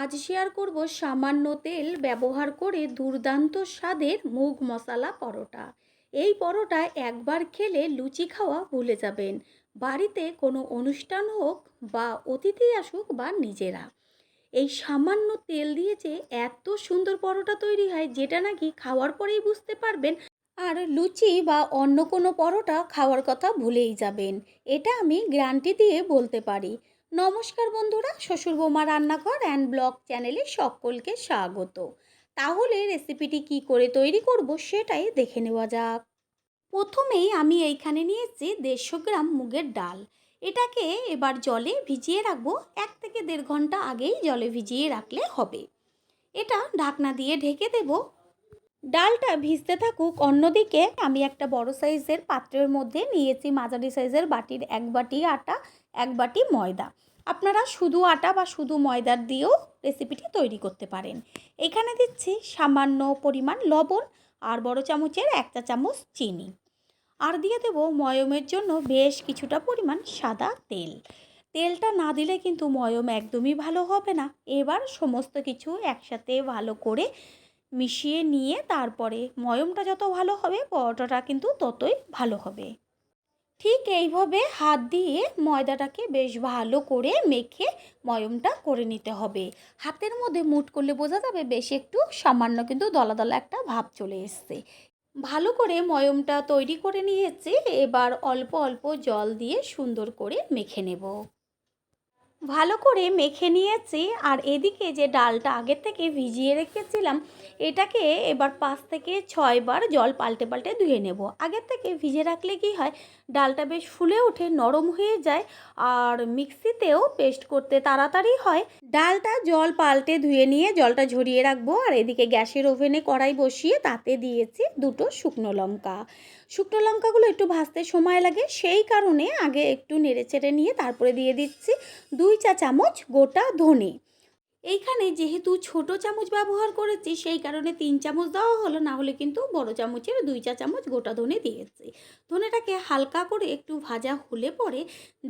আজ শেয়ার করব সামান্য তেল ব্যবহার করে দুর্দান্ত স্বাদের মুগ মশলা পরোটা। এই পরোটা একবার খেলে লুচি খাওয়া ভুলে যাবেন। বাড়িতে কোনো অনুষ্ঠান হোক বা অতিথি আসুক বা নিজেরা। এই সামান্য তেল দিয়ে যে এত সুন্দর পরোটা তৈরি হয় যেটা নাকি খাওয়ার পরেই বুঝতে পারবেন আর লুচি বা অন্য কোনো পরোটা খাওয়ার কথা ভুলেই যাবেন। এটা আমি গ্যারান্টি দিয়ে বলতে পারি। নমস্কার বন্ধুরা, শ্বশুর বৌমা রান্নাঘর অ্যান্ড ব্লগ চ্যানেলে সকলকে স্বাগত। তাহলে রেসিপিটি কি করে তৈরি করব সেটাই দেখে নেওয়া যাক। প্রথমেই আমি এইখানে নিয়েছি দেড়শো গ্রাম মুগের ডাল। এটাকে এবার জলে ভিজিয়ে রাখব, এক থেকে দেড় ঘণ্টা আগেই জলে ভিজিয়ে রাখলে হবে। এটা ঢাকনা দিয়ে ঢেকে দেব ডালটা ভিজতে থাকুক, অন্যদিকে আমি একটা বড় সাইজের পাত্রের মধ্যে নিয়েছি মাঝারি সাইজের বাটির এক বাটি আটা, এক বাটি ময়দা। আপনারা শুধু আটা বা শুধু ময়দার দিয়েও রেসিপিটি তৈরি করতে পারেন। এখানে দিচ্ছি সামান্য পরিমাণ লবণ আর বড় চামচের এক চা চামচ চিনি। আর দিয়ে দেব ময়মের জন্য বেশ কিছুটা পরিমাণ সাদা তেল। তেলটা না দিলে কিন্তু ময়ম একদমই ভালো হবে না। এবার সমস্ত কিছু একসাথে ভালো করে মিশিয়ে নিয়ে তারপরে ময়মটা যত ভালো হবে, পরোটাটা কিন্তু ততই ভালো হবে। ঠিক এইভাবে হাত দিয়ে ময়দাটাকে বেশ ভালো করে মেখে ময়মটা করে নিতে হবে। হাতের মধ্যে মুট করলে বোঝা যাবে বেশ একটু সামান্য কিন্তু দলা দলা একটা ভাব চলে এসছে। ভালো করে ময়মটা তৈরি করে নিয়েছি, এবার অল্প অল্প জল দিয়ে সুন্দর করে মেখে নেব। ভালো করে মেখে নিয়েছি আর এদিকে যে ডালটা আগের থেকে ভিজিয়ে রেখেছিলাম, এটাকে এবার পাঁচ থেকে ছয়বার জল পাল্টে পাল্টে ধুয়ে নেব। আগের থেকে ভিজে রাখলে কি হয়, ডালটা বেশ ফুলে ওঠে, নরম হয়ে যায় আর মিক্সিতেও পেস্ট করতে তাড়াতাড়ি হয়। ডালটা জল পাল্টে ধুয়ে নিয়ে জলটা ঝরিয়ে রাখব আর এদিকে গ্যাসের ওভেনে কড়াই বসিয়ে তাতে দিয়েছি দুটো শুকনো লঙ্কা। শুকনো লঙ্কাগুলো একটু ভাজতে সময় লাগে। সেই কারণে আগে একটু নেড়ে চেড়ে নিয়ে তারপরে দিয়ে দিচ্ছি দুই চা চামচ গোটা ধনে। এইখানে যেহেতু ছোট চামচ ব্যবহার করেছি, সেই কারণে তিন চামচ দেওয়া হলো, না হলে কিন্তু বড় চামচের দুই চা চামচ গোটা ধনে দিয়েছি। ধনেটাকে হালকা করে একটু ভাজা হলে পরে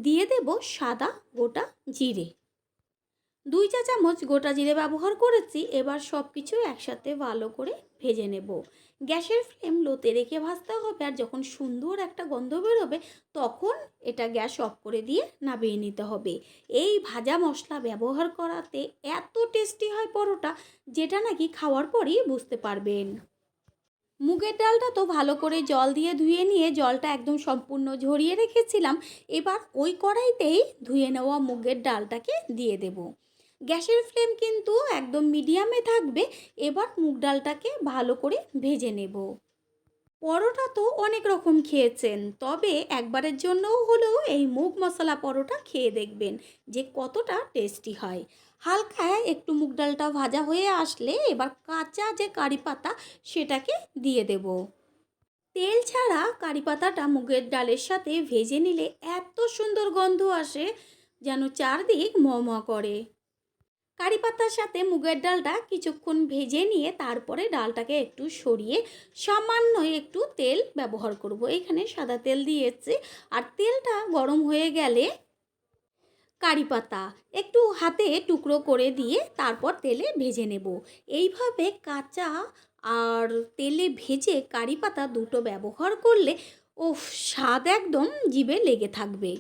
দিয়ে দেব সাদা গোটা জিরে। দুই চা চামচ গোটা জিরে ব্যবহার করেছি, এবার সব কিছু একসাথে ভালো করে ভেজে নেব। গ্যাসের ফ্লেম লোতে রেখে ভাজতে হবে আর যখন সুন্দর একটা গন্ধ বেরোবে, তখন এটা গ্যাস অফ করে দিয়ে নামিয়ে নিতে হবে। এই ভাজা মশলা ব্যবহার করাতে এত টেস্টি হয় পরোটা, যেটা নাকি খাওয়ার পরই বুঝতে পারবেন। মুগের ডালটা তো ভালো করে জল দিয়ে ধুয়ে নিয়ে জলটা একদম সম্পূর্ণ ঝরিয়ে রেখেছিলাম। এবার ওই কড়াইতেই ধুয়ে নেওয়া মুগের ডালটাকে দিয়ে দেবো। গ্যাসের ফ্লেম কিন্তু একদম মিডিয়ামে থাকবে। এবার মুগ ডালটাকে ভালো করে ভেজে নেব। পরোটা তো অনেক রকম খেয়েছেন, তবে একবারের জন্যও হলেও এই মুগ মশলা পরোটা খেয়ে দেখবেন যে কতটা টেস্টি হয়। হালকা একটু মুগ ডালটা ভাজা হয়ে আসলে এবার কাঁচা যে কারি পাতা সেটাকে দিয়ে দেব। তেল ছাড়া কারি পাতাটা মুগের ডালের সাথে ভেজে নিলে এত সুন্দর গন্ধ আসে যেন চারদিক ম করে। কারি পাতার সাথে মুগের ডালটা কিছুক্ষণ ভেজে নিয়ে তারপরে ডালটাকে একটু সরিয়ে সামান্য একটু তেল ব্যবহার করব। এখানে সাদা তেল দিয়েছি। আর তেলটা গরম হয়ে গেলে কারি পাতা একটু হাতে টুকরো করে দিয়ে তারপর তেলে ভেজে নেব। এইভাবে কাঁচা আর তেলে ভেজে কারি পাতা দুটো ব্যবহার করলে ও স্বাদ একদম জিভে লেগে থাকবে।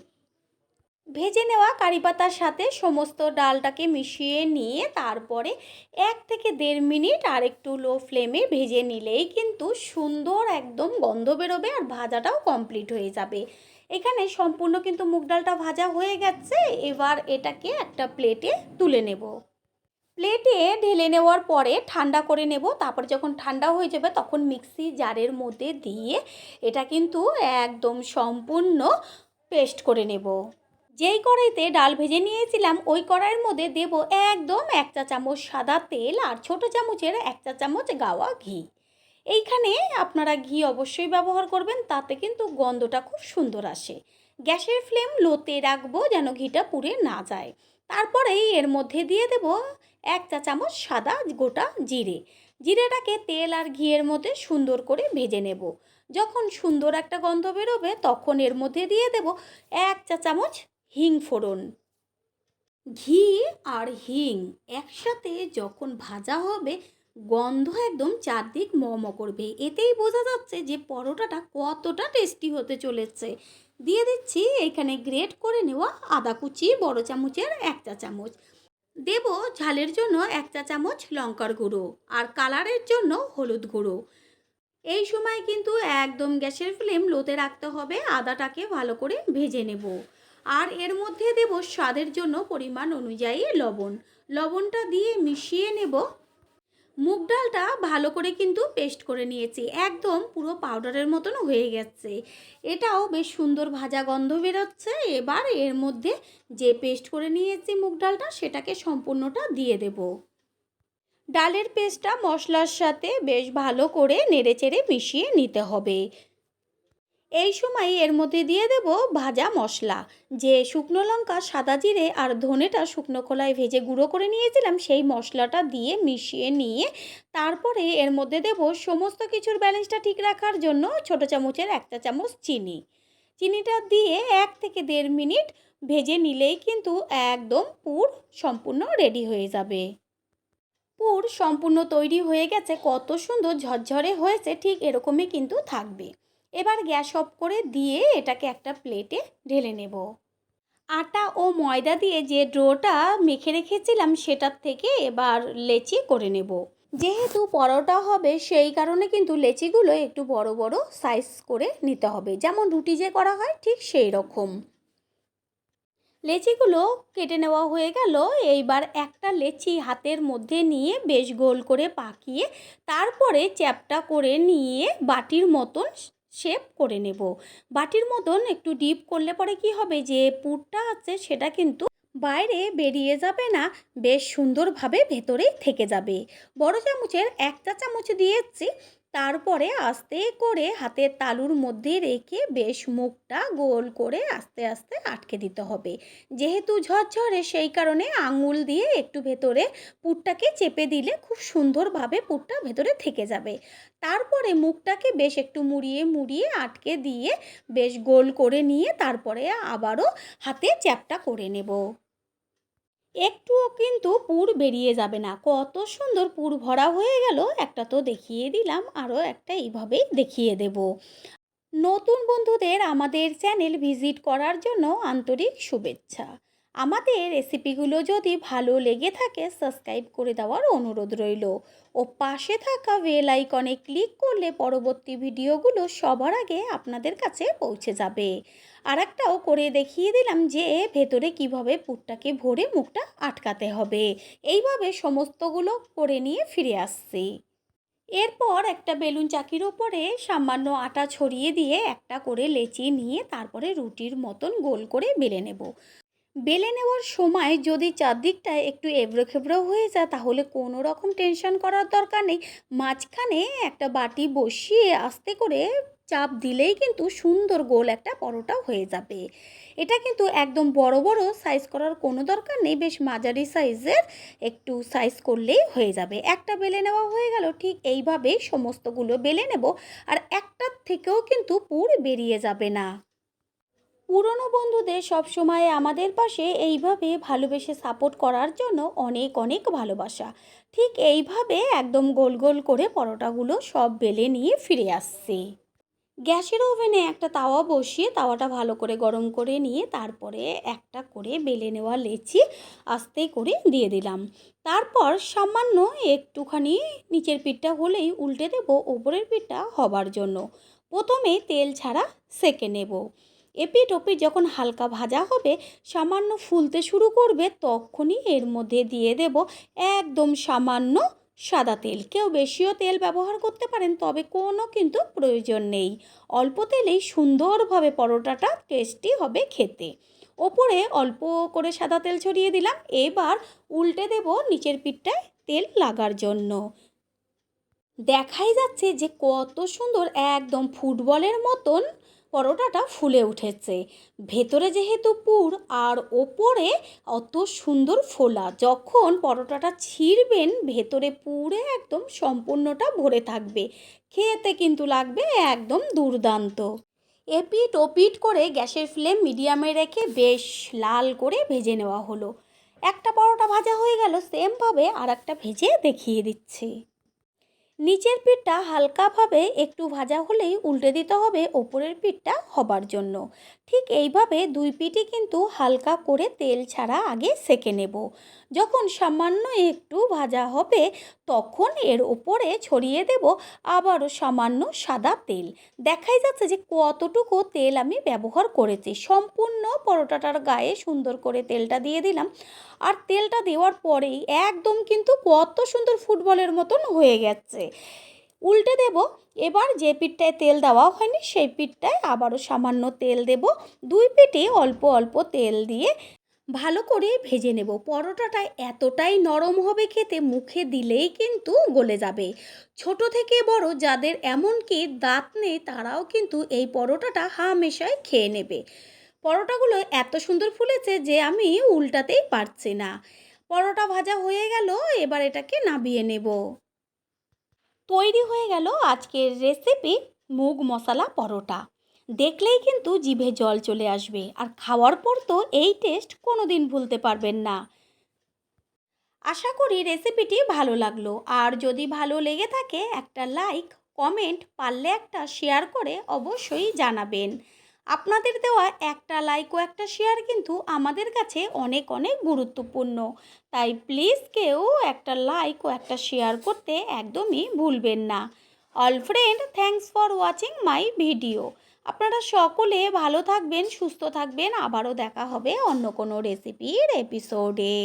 ভেজে নেওয়া কারি পাতার সাথে সমস্ত ডালটাকে মিশিয়ে নিয়ে তারপরে এক থেকে দেড় মিনিট আর একটু লো ফ্লেমে ভেজে নিলেই কিন্তু সুন্দর একদম গন্ধ বেরোবে আর ভাজাটাও কমপ্লিট হয়ে যাবে। এখানে সম্পূর্ণ কিন্তু মুগ ডালটা ভাজা হয়ে গেছে। এবার এটাকে একটা প্লেটে তুলে নেব। প্লেটে ঢেলে নেওয়ার পরে ঠান্ডা করে নেব। তারপর যখন ঠান্ডা হয়ে যাবে তখন মিক্সি জারের মধ্যে দিয়ে এটা কিন্তু একদম সম্পূর্ণ পেস্ট করে নেব। যেই কড়াইতে ডাল ভেজে নিয়েছিলাম, ওই কড়াইয়ের মধ্যে দেব একদম এক চা চামচ সাদা তেল আর ছোট চামচের এক চা চামচ গাওয়া ঘি। এইখানে আপনারা ঘি অবশ্যই ব্যবহার করবেন, তাতে কিন্তু গন্ধটা খুব সুন্দর আসে। গ্যাসের ফ্লেম লোতে রাখব যেন ঘিটা পুড়ে না যায়। তারপরেই এর মধ্যে দিয়ে দেব এক চা চামচ সাদা গোটা জিরে। জিরেটাকে তেল আর ঘিয়ের মধ্যে সুন্দর করে ভেজে নেব। যখন সুন্দর একটা গন্ধ বেরোবে, তখন এর মধ্যে দিয়ে দেব এক চা চামচ হিং ফোড়ন। ঘি আর হিং একসাথে যখন ভাজা হবে, গন্ধ একদম চারদিক মম করবে। এতেই বোঝা যাচ্ছে যে পরোটাটা কতটা টেস্টি হতে চলেছে। দিয়ে দিচ্ছি এখানে গ্রেট করে নেওয়া আদা কুচি, বড় চামচের এক চা চামচ। দেব ঝালের জন্য এক চা চামচ লঙ্কার গুঁড়ো আর কালারের জন্য হলুদ গুঁড়ো। এই সময় কিন্তু একদম গ্যাসের ফ্লেম লোতে রাখতে হবে, আদাটাকে ভালো করে ভেজে নেব। আর এর মধ্যে দেব স্বাদের জন্য পরিমাণ অনুযায়ী লবণ। লবণটা দিয়ে মিশিয়ে নেব। মুগ ডালটা ভালো করে কিন্তু পেস্ট করে নিয়েছি। একদম পুরো পাউডারের মতন হয়ে গেছে। এটাও বেশ সুন্দর ভাজা গন্ধ বেরোচ্ছে। এবার এর মধ্যে যে পেস্ট করে নিয়েছি মুগ ডালটা, সেটাকে সম্পূর্ণটা দিয়ে দেব। ডালের পেস্টটা মশলার সাথে বেশ ভালো করে নেড়েচেড়ে মিশিয়ে নিতে হবে। এই সময় এর মধ্যে দিয়ে দেব ভাজা মশলা। যে শুকনো লঙ্কা, সাদা জিরে আর ধনেটা শুকনো খোলায় ভেজে গুঁড়ো করে নিয়েছিলাম, সেই মশলাটা দিয়ে মিশিয়ে নিয়ে তারপরে এর মধ্যে দেব সমস্ত কিছুর ব্যালেন্সটা ঠিক রাখার জন্য ছোটো চামচের একটা চামচ চিনি। চিনিটা দিয়ে এক থেকে দেড় মিনিট ভেজে নিলেই কিন্তু একদম পুর সম্পূর্ণ রেডি হয়ে যাবে। পুর সম্পূর্ণ তৈরি হয়ে গেছে, কত সুন্দর ঝরঝরে হয়েছে, ঠিক এরকমই কিন্তু থাকবে। এবার গ্যাস অফ করে দিয়ে এটাকে একটা প্লেটে ঢেলে নেব। আটা ও ময়দা দিয়ে যে ডোটা মেখে রেখেছিলাম সেটার থেকে এবার লেচি করে নেব। যেহেতু পরোটা হবে সেই কারণে কিন্তু লেচিগুলো একটু বড় বড় সাইজ করে নিতে হবে। যেমন রুটি যে করা হয় ঠিক সেই রকম। লেচিগুলো কেটে নেওয়া হয়ে গেল। এইবার একটা লেচি হাতের মধ্যে নিয়ে বেশ গোল করে পাকিয়ে তারপরে চ্যাপটা করে নিয়ে বাটির মতন শেপ করে নেব। বাটির মতন একটু ডিপ করলে পরে কি হবে? যে পুরটা আছে সেটা কিন্তু বাইরে বেরিয়ে যাবে না, বেশ সুন্দরভাবে ভেতরেই থেকে যাবে। বড় চামচের একটা চামচ দিয়েছি তারপরে আস্তে করে হাতের তালুর মধ্যে রেখে বেশ মুখটা গোল করে আস্তে আস্তে আটকে দিতে হবে। যেহেতু ঝরঝরে, সেই কারণে আঙুল দিয়ে একটু ভেতরে পুরটাকে চেপে দিলে খুব সুন্দরভাবে পুরটা ভেতরে থেকে যাবে। তারপরে মুখটাকে বেশ একটু মুড়িয়ে মুড়িয়ে আটকে দিয়ে বেশ গোল করে নিয়ে তারপরে আবারও হাতে চ্যাপটা করে নেব। একটুও কিন্তু পুর বেরিয়ে যাবে না। কত সুন্দর পুর ভরা হয়ে গেল, একটা তো দেখিয়ে দিলাম, আরও একটা এইভাবেই দেখিয়ে দেব। নতুন বন্ধুদের আমাদের চ্যানেল ভিজিট করার জন্য আন্তরিক শুভেচ্ছা। আমাদের রেসিপিগুলো যদি ভালো লেগে থাকে, সাবস্ক্রাইব করে দেওয়ার অনুরোধ রইল। ও পাশে থাকা বেল আইকনে ক্লিক করলে পরবর্তী ভিডিওগুলো সবার আগে আপনাদের কাছে পৌঁছে যাবে। আর একটাও করে দেখিয়ে দিলাম যে, ভেতরে কীভাবে পুরটাকে ভরে মুখটা আটকাতে হবে। এইভাবে সমস্তগুলো করে নিয়ে ফিরে আসছি। এরপর একটা বেলুন চাকির ওপরে সামান্য আটা ছড়িয়ে দিয়ে একটা করে লেচি নিয়ে তারপরে রুটির মতন গোল করে বেলে নেব। বেলে নেওয়ার সময় যদি চারদিকটায় একটু এবড়ো খেবড়ো হয়ে যায়, তাহলে কোনো রকম টেনশন করার দরকার নেই। মাঝখানে একটা বাটি বসিয়ে আস্তে করে চাপ দিলেই কিন্তু সুন্দর গোল একটা পরোটা হয়ে যাবে। এটা কিন্তু একদম বড় বড় সাইজ করার কোনো দরকার নেই, বেশ মাঝারি সাইজের একটু সাইজ করলেই হয়ে যাবে। একটা বেলে নেওয়া হয়ে গেল, ঠিক এইভাবেই সমস্তগুলো বেলে নেব, আর একটার থেকেও কিন্তু পুর বেরিয়ে যাবে না। পুরনো বন্ধুদের সবসময় আমাদের পাশে এইভাবে ভালোবেসে সাপোর্ট করার জন্য অনেক অনেক ভালোবাসা। ঠিক এইভাবে একদম গোল গোল করে পরোটাগুলো সব বেলে নিয়ে ফিরে আসছে। গ্যাসের ওভেনে একটা তাওয়া বসিয়ে তাওয়াটা ভালো করে গরম করে নিয়ে তারপরে একটা করে বেলে নেওয়া লেচি আস্তে করে দিয়ে দিলাম। তারপর সামান্য একটুখানি নিচের পিঠটা হলেই উল্টে দেব, ওপরের পিঠটা হবার জন্য। প্রথমে তেল ছাড়া সেকে নেব। এপিট ওপিট যখন হালকা ভাজা হবে, সামান্য ফুলতে শুরু করবে, তখনই এর মধ্যে দিয়ে দেব একদম সামান্য সাদা তেল। কেউ বেশিও তেল ব্যবহার করতে পারেন, তবে কোনো কিন্তু প্রয়োজন নেই। অল্প তেলেই সুন্দরভাবে পরোটাটা টেস্টি হবে খেতে। ওপরে অল্প করে সাদা তেল ছড়িয়ে দিলাম, এবার উল্টে দেব নিচের পিঠটায় তেল লাগার জন্য। দেখাই যাচ্ছে যে কত সুন্দর একদম ফুটবলের মতন পরোটাটা ফুলে উঠেছে। ভেতরে যেহেতু পুর, আর ওপরে অত সুন্দর ফোলা। যখন পরোটাটা ছিঁড়বেন, ভেতরে পুরে একদম সম্পূর্ণটা ভরে থাকবে। খেতে কিন্তু লাগবে একদম দুর্দান্ত। এপিট ওপিট করে গ্যাসের ফ্লেম মিডিয়ামে রেখে বেশ লাল করে ভেজে নেওয়া হলো। একটা পরোটা ভাজা হয়ে গেল, সেমভাবে আর একটা ভেজে দেখিয়ে দিচ্ছি। নিচের পিঠটা হালকাভাবে একটু ভাজা হলেই উল্টে দিতে হবে ওপরের পিঠটা হবার জন্য। ঠিক এইভাবে দুই পিঠই কিন্তু হালকা করে তেল ছাড়া আগে সেকে নেব। যখন সামান্য একটু ভাজা হবে, তখন এর ওপরে ছড়িয়ে দেব আবারও সামান্য সাদা তেল। দেখাই যাচ্ছে যে কতটুকু তেল আমি ব্যবহার করেছি। সম্পূর্ণ পরোটাটার গায়ে সুন্দর করে তেলটা দিয়ে দিলাম। আর তেলটা দেওয়ার পরেই একদম কিন্তু কত সুন্দর ফুটবলের মতন হয়ে গেছে। উল্টে দেব। এবার যে পিঠটায় তেল দেওয়া হয়নি, সেই পিঠটায় আবারও সামান্য তেল দেব। দুই পিঠে অল্প অল্প তেল দিয়ে ভালো করে ভেজে নেব। পরোটাটা এতটাই নরম হবে খেতে, মুখে দিলেই কিন্তু গলে যাবে। ছোট থেকে বড় যাদের এমনকি দাঁত নেই, তারাও কিন্তু এই পরোটাটা হামেশাই খেয়ে নেবে। পরোটাগুলো এত সুন্দর ফুলেছে যে আমি উল্টাতেই পারছি না। পরোটা ভাজা হয়ে গেল, এবার এটাকে নাবিয়ে নেব। তৈরি হয়ে গেল আজকের রেসিপি মুগ মশলা পরোটা। দেখলেই কিন্তু জিভে জল চলে আসবে। আর খাওয়ার পর তো এই টেস্ট কোনো দিন ভুলতে পারবেন না। আশা করি রেসিপিটি ভালো লাগল। আর যদি ভালো লেগে থাকে একটা লাইক কমেন্ট পারলে একটা শেয়ার করে অবশ্যই জানাবেন। আপনাদের দেওয়া একটা লাইক ও একটা শেয়ার কিন্তু আমাদের কাছে অনেক অনেক গুরুত্বপূর্ণ। তাই প্লিজ কেউ একটা লাইক ও একটা শেয়ার করতে একদমই ভুলবেন না। All friend thanks for watching my video আপনারা সকলে ভালো থাকবেন, সুস্থ থাকবেন। আবারও দেখা হবে অন্য কোনো রেসিপির এপিসোডে